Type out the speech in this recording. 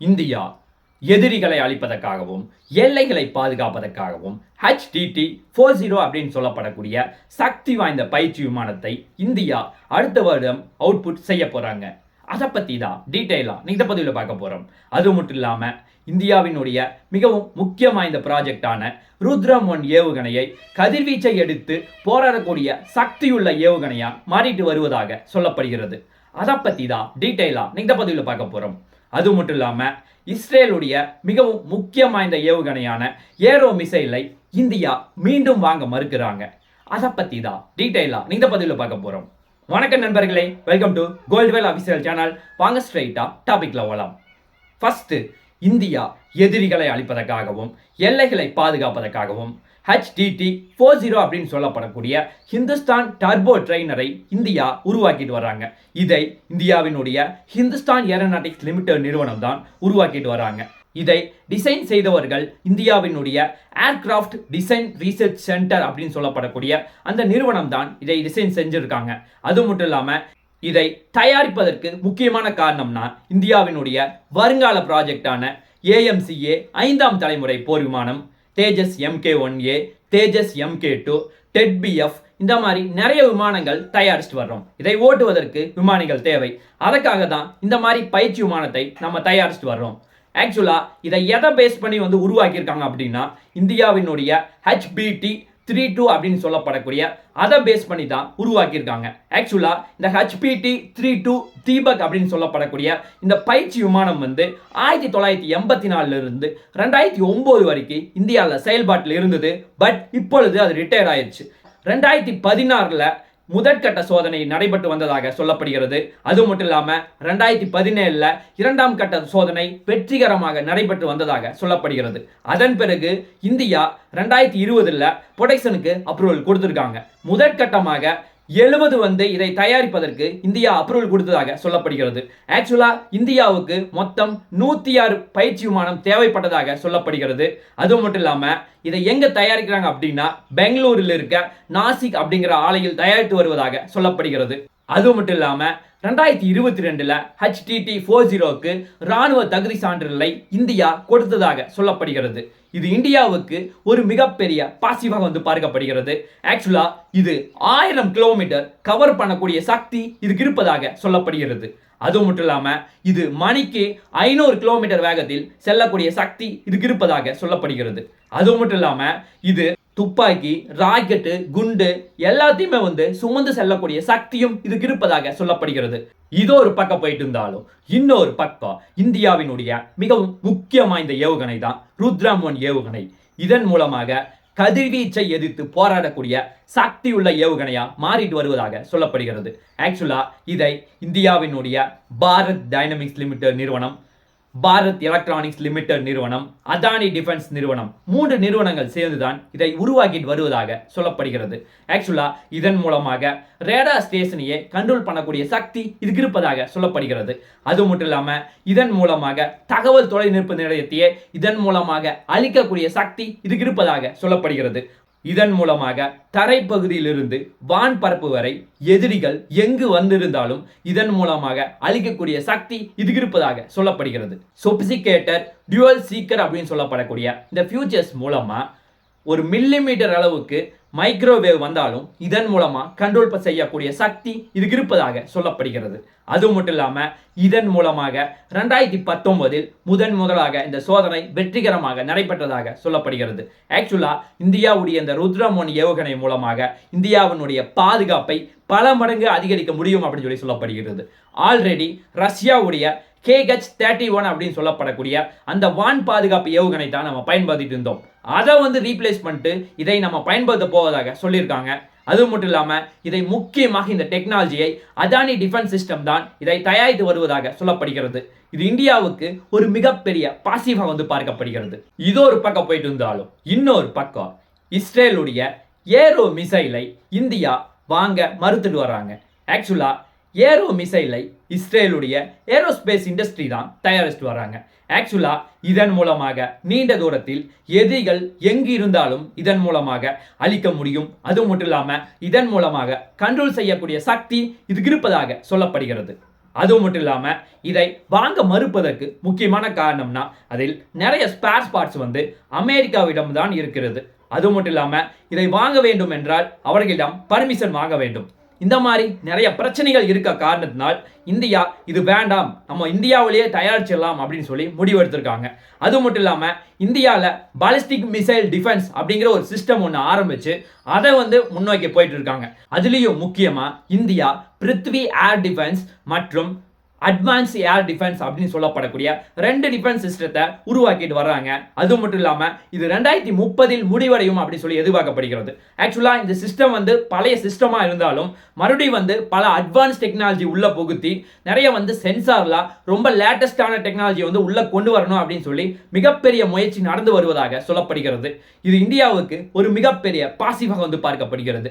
India எதிரிகளை அழிப்பதற்காகவும் எல்லைகளை பாதுகாப்பதற்காகவும் HDT four zero அப்படின்னு சொல்லப்படக்கூடிய சக்தி வாய்ந்த பயிற்சி விமானத்தை இந்தியா அடுத்த வருடம் அவுட்புட் செய்ய போகிறாங்க அதை பற்றி தான் டீட்டெயிலாக இந்த பதிவில் பார்க்க போகிறோம் அது மட்டும் இல்லாமல் இந்தியாவினுடைய மிகவும் முக்கியம் வாய்ந்த ப்ராஜெக்டான ருத்ரம் ஒன் ஏவுகணையை கதிர்வீச்சை எடுத்து போராடக்கூடிய சக்தியுள்ள ஏவுகணையாக மாறிட்டு வருவதாக சொல்லப்படுகிறது. அதை பற்றி தான் டீட்டெயிலாக இந்த பதிவில் பார்க்க போகிறோம் அது மட்டும் இல்லாமல் இஸ்ரேலுடைய மிகவும் முக்கியம் வாய்ந்த ஏவுகணையான ஏரோ மிசைலை இந்தியா மீண்டும் வாங்க மறுக்கிறாங்க. அதை பற்றி தான் டீட்டெயிலாக இந்த பதிவில் பார்க்க போகிறோம் வணக்கம் நண்பர்களே welcome to Goldwell official channel வாங்க ஸ்ட்ரைட்டாக டாபிக்ல வரலாம் ஃபஸ்ட்டு இந்தியா எதிரிகளை அழிப்பதற்காகவும் எல்லைகளை பாதுகாப்பதற்காகவும் ஹெச்டிடி ஃபோர் ஜீரோ அப்படின்னு சொல்லப்படக்கூடிய ஹிந்துஸ்தான் டர்போ ட்ரெயினரை இந்தியா உருவாக்கிட்டு வராங்க இதை இந்தியாவினுடைய ஹிந்துஸ்தான் ஏரோநாட்டிக்ஸ் லிமிடெட் நிறுவனம் தான் உருவாக்கிட்டு வராங்க இதை டிசைன் செய்தவர்கள் இந்தியாவினுடைய ஏர்கிராஃப்ட் டிசைன் ரீசர்ச் சென்டர் அப்படின்னு சொல்லப்படக்கூடிய அந்த நிறுவனம் தான் இதை டிசைன் செஞ்சுருக்காங்க. அது மட்டும் இல்லாமல் இதை தயாரிப்பதற்கு முக்கியமான காரணம்னா இந்தியாவினுடைய வருங்கால ப்ராஜெக்டான ஏஎம்சிஏ ஐந்தாம் தலைமுறை போர் விமானம் Tejas MK one A Tejas MK two TEDBF இந்த மாதிரி நிறைய விமானங்கள் தயாரிச்சுட்டு வர்றோம். இதை ஓட்டுவதற்கு விமானிகள் தேவை. அதற்காக தான் இந்த மாதிரி பயிற்சி விமானத்தை நம்ம தயாரிச்சுட்டு வர்றோம். ஆக்சுவலாக இதை எதை பேஸ் பண்ணி வந்து உருவாக்கியிருக்காங்க அப்படின்னா இந்தியாவினுடைய ஹெச்பிடி த்ரீ டூ அப்படின்னு சொல்லப்படக்கூடிய அதை பேஸ் பண்ணி தான் உருவாக்கியிருக்காங்க. ஆக்சுவலாக இந்த ஹெச்பிடி த்ரீ டூ தீபக் அப்படின்னு சொல்லப்படக்கூடிய இந்த பயிற்சி விமானம் வந்து ஆயிரத்தி தொள்ளாயிரத்தி எண்பத்தி நாலுலேருந்து ரெண்டாயிரத்தி ஒம்பது வரைக்கும் இந்தியாவில் செயல்பாட்டில் இருந்தது. பட் இப்பொழுது அது ரிட்டையர் ஆயிடுச்சு ரெண்டாயிரத்தி பதினாறில் முதற்கட்ட சோதனை நடைபெற்று வந்ததாக சொல்லப்படுகிறது. அது மட்டும் இல்லாம ரெண்டாயிரத்தி பதினேழுல இரண்டாம் கட்ட சோதனை வெற்றிகரமாக நடைபெற்று வந்ததாக சொல்லப்படுகிறது. அதன் பிறகு இந்தியா ரெண்டாயிரத்தி இருபதுல ப்ரொடெக்ஷனுக்கு அப்ரூவல் கொடுத்திருக்காங்க. முதற்கட்டமாக எழுபது வந்து இதை தயாரிப்பதற்கு இந்தியா அப்ரூவல் கொடுத்ததாக சொல்லப்படுகிறது. ஆக்சுவலாக இந்தியாவுக்கு மொத்தம் நூற்றி ஆறு பயிற்சி விமானம் தேவைப்பட்டதாக சொல்லப்படுகிறது. அது மட்டும் இல்லாமல் இதை எங்கே தயாரிக்கிறாங்க அப்படின்னா பெங்களூரில் இருக்க நாசிக் அப்படிங்கிற ஆலையில் தயாரித்து வருவதாக சொல்லப்படுகிறது. அது மட்டும் இல்லாமல் ரெண்டாயிரத்தி இருபத்தி ரெண்டில் ஹெச்டிடி ஃபோர் ஜீரோக்கு ராணுவ தகுதி சான்றிதழை இந்தியா கொடுத்ததாக சொல்லப்படுகிறது. இது இந்தியாவுக்கு ஒரு மிகப்பெரிய பாசிவாக வந்து பார்க்கப்படுகிறது. ஆக்சுவலாக இது ஆயிரம் கிலோமீட்டர் கவர் பண்ணக்கூடிய சக்தி இதுக்கு இருப்பதாக சொல்லப்படுகிறது. அது மட்டும் இல்லாமல் இது மணிக்கு ஐநூறு கிலோமீட்டர் வேகத்தில் செல்லக்கூடிய சக்தி இதுக்கு இருப்பதாக சொல்லப்படுகிறது. அது மட்டும் இல்லாமல் இது துப்பாக்கி ராக்கெட்டு குண்டு எல்லாத்தையுமே வந்து சுமந்து செல்லக்கூடிய சக்தியும் இதுக்கு இருப்பதாக சொல்லப்படுகிறது. இதோ ஒரு பக்கம் போயிட்டு இருந்தாலும் இன்னொரு பக்கம் இந்தியாவினுடைய மிகவும் முக்கியம் இந்த ஏவுகணை தான் ருத்ராமோன் ஏவுகணை. இதன் மூலமாக கதிர்வீச்சை எதிர்த்து போராடக்கூடிய சக்தியுள்ள ஏவுகணையா மாறிட்டு வருவதாக சொல்லப்படுகிறது. ஆக்சுவலா இதை இந்தியாவினுடைய பாரத் டைனமிக்ஸ் லிமிடெட் நிறுவனம் பாரத் எலக்ட்ரானிக்ஸ் லிமிடெட் நிறுவனம் அதானி டிஃபென்ஸ் நிறுவனம் மூன்று நிறுவனங்கள் சேர்ந்துதான் இதை உருவாக்கிட்டு வருவதாக சொல்லப்படுகிறது. ஆக்சுவலா இதன் மூலமாக ரேடா ஸ்டேஷனையே கண்ட்ரோல் பண்ணக்கூடிய சக்தி இதுக்கு இருப்பதாக சொல்லப்படுகிறது. அது மட்டும் இல்லாம இதன் மூலமாக தகவல் தொலைநிற்பு நிலையத்தையே இதன் மூலமாக அழிக்கக்கூடிய சக்தி இதுக்கு இருப்பதாக சொல்லப்படுகிறது. இதன் மூலமாக தரைப்பகுதியிலிருந்து வான் பரப்பு வரை எதிரிகள் எங்கு வந்திருந்தாலும் இதன் மூலமாக அழிக்கக்கூடிய சக்தி இதுக்கு இருப்பதாக சொல்லப்படுகிறது. சொபிசிகேட்டர் டியூவல் சீக்கர் அப்படின்னு சொல்லப்படக்கூடிய இந்த ஃபியூச்சர்ஸ் மூலமா ஒரு மில்லிமீட்டர் அளவுக்கு மைக்ரோவேவ் வந்தாலும் இதன் மூலமா கண்ட்ரோல் செய்யக்கூடிய சக்தி இதுக்கு இருப்பதாக சொல்லப்படுகிறது. அது மட்டும் இல்லாம இதன் மூலமாக ரெண்டாயிரத்தி பத்தொன்பதில் முதன் முதலாக இந்த சோதனை வெற்றிகரமாக நடைபெற்றதாக சொல்லப்படுகிறது. ஆக்சுவலா இந்தியாவுடைய இந்த ருத்ரமோன் ஏவுகணை மூலமாக இந்தியாவினுடைய பாதுகாப்பை பல மடங்கு அதிகரிக்க முடியும் அப்படின்னு சொல்லி சொல்லப்படுகிறது. ஆல்ரெடி ரஷ்யாவுடைய கேஹெச் தேர்ட்டி ஒன் அப்படின்னு சொல்லப்படக்கூடிய அந்த வான் பாதுகாப்பு ஏவுகணை தான் நம்ம பயன்படுத்திட்டு இருந்தோம். அதை வந்து ரீப்ளேஸ் பண்ணிட்டு இதை நம்ம பயன்படுத்த போவதாக சொல்லியிருக்காங்க. அது மட்டும் இல்லாமல் இதை முக்கியமாக இந்த டெக்னாலஜியை அதானி டிஃபென்ஸ் சிஸ்டம் தான் இதை தயாரித்து வருவதாக சொல்லப்படுகிறது. இது இந்தியாவுக்கு ஒரு மிகப்பெரிய பாசிவாக வந்து பார்க்கப்படுகிறது. இது ஒரு பக்கம் போயிட்டு இருந்தாலும் இன்னொரு பக்கம் இஸ்ரேலுடைய ஏரோ மிசைலை இந்தியா வாங்க மறுத்துட்டு வராங்க ஆக்சுவலாக ஏரோ மிசைலை இஸ்ரேலுடைய ஏரோஸ்பேஸ் இண்டஸ்ட்ரி தான் தயாரிச்சுட்டு வராங்க ஆக்சுவலாக இதன் மூலமாக நீண்ட தூரத்தில் எதிரிகள் எங்கு இருந்தாலும் இதன் மூலமாக அழிக்க முடியும். அது மட்டும் இல்லாமல் இதன் மூலமாக கண்ட்ரோல் செய்யக்கூடிய சக்தி இதுக்கு இருப்பதாக சொல்லப்படுகிறது. அதுவும் மட்டும் இல்லாமல் இதை வாங்க மறுப்பதற்கு முக்கியமான காரணம்னா அதில் நிறைய ஸ்பேர் பார்ட்ஸ் வந்து அமெரிக்காவிடம் தான் இருக்கிறது. அது மட்டும் இல்லாமல் இதை வாங்க வேண்டும் என்றால் அவர்களிடம் பர்மிஷன் வாங்க வேண்டும். இந்த மாதிரி நிறைய பிரச்சனைகள் இருக்க காரணத்தினால் இந்தியா இது வேண்டாம் நம்ம இந்தியாவிலேயே தயாரிச்சிடலாம் அப்படின்னு சொல்லி முடிவெடுத்திருக்காங்க அது மட்டும் இல்லாமல் இந்தியாவில் பாலிஸ்டிக் மிசைல் டிஃபென்ஸ் அப்படிங்கிற ஒரு சிஸ்டம் ஒன்று ஆரம்பித்து அதை வந்து முன்னோக்கி போயிட்டு இருக்காங்க. அதுலேயும் முக்கியமாக இந்தியா பிருத்வி ஏர் டிஃபென்ஸ் மற்றும் அட்வான்ஸ் ஏர் டிஃபென்ஸ் அப்படின்னு சொல்லப்படக்கூடிய ரெண்டு டிஃபென்ஸ் சிஸ்டத்தை உருவாக்கிட்டு வர்றாங்க. அது மட்டும் இல்லாமல் இது ரெண்டாயிரத்தி முப்பதில் முடிவடையும் அப்படின்னு சொல்லி எதிர்பார்க்கப்படுகிறது. ஆக்சுவலாக இந்த சிஸ்டம் வந்து பழைய சிஸ்டமாக இருந்தாலும் மறுபடியும் வந்து பல அட்வான்ஸ் டெக்னாலஜி உள்ள புகுத்தி நிறைய வந்து சென்சார்லாம் ரொம்ப லேட்டஸ்டான டெக்னாலஜி வந்து உள்ள கொண்டு வரணும் அப்படின்னு சொல்லி மிகப்பெரிய முயற்சி நடந்து வருவதாக சொல்லப்படுகிறது. இது இந்தியாவுக்கு ஒரு மிகப்பெரிய பாசிவாக வந்து பார்க்கப்படுகிறது.